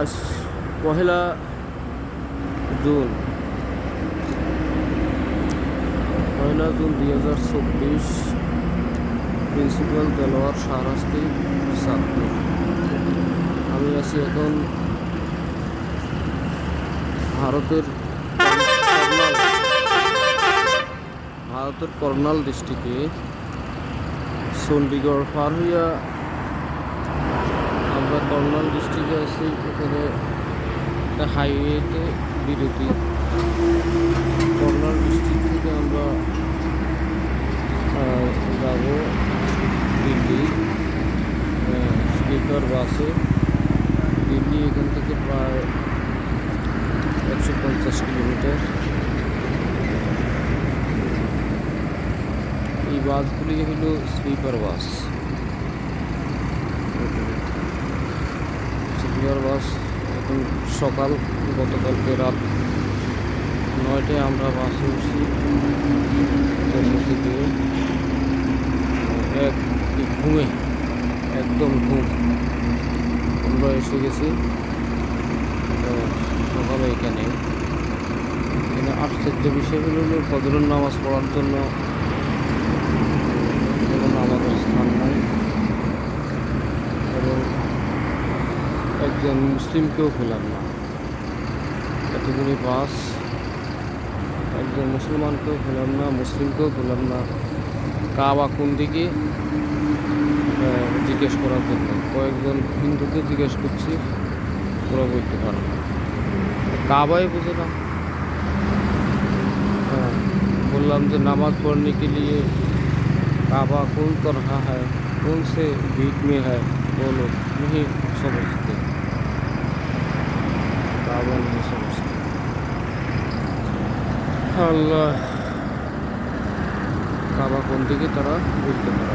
আজ পহেলা জুন। পয়লা জুন দুই হাজার চব্বিশ, প্রিন্সিপাল দেলোয়ার শাহরাস্তি আমি আছি এখন ভারতের ভারতের কর্নাল ডিস্ট্রিক্টে, চণ্ডীগড় পার হইয়া কর্নাল ডিস্ট্রিক্টে আছি এখানে একটা হাইওয়েতে বিরতি। কর্নাল ডিস্ট্রিক্ট থেকে আমরা যাব দিল্লি স্লিপার বাসে। দিল্লি এখান থেকে প্রায় একশো পঞ্চাশ কিলোমিটার। এই বাসগুলি হলো স্লিপার বাস। স্লিপার বাস, এখন সকাল, গতকালকে রাত নয়টায় আমরা বাসে উঠছি। থেকে এক ঘুমে, একদম ঘুম। আমরা এসে গেছি। সকালে এখানে। এখানে আশ্চর্য বিষয় হলো ফজরের নামাজ পড়ার জন্য একজন মুসলিমকেও পেলাম না এতগুলি বাস একজন মুসলমানকেও পেলাম না মুসলিমকেও পেলাম না কাবা কোন দিকে আহ, জিজ্ঞেস করার জন্য কয়েকজন হিন্দুকে জিজ্ঞেস করছি ওরা বলতে পারে না কাবাই বুঝে না हाँ, बोललाम जो नमाज पढ़ने के लिए काबा कौन कर रहा है कौन से बीच में है वो लोग नहीं समझते আল্লাহ। কাবা কোন দিকে? তারা বুঝতে পারে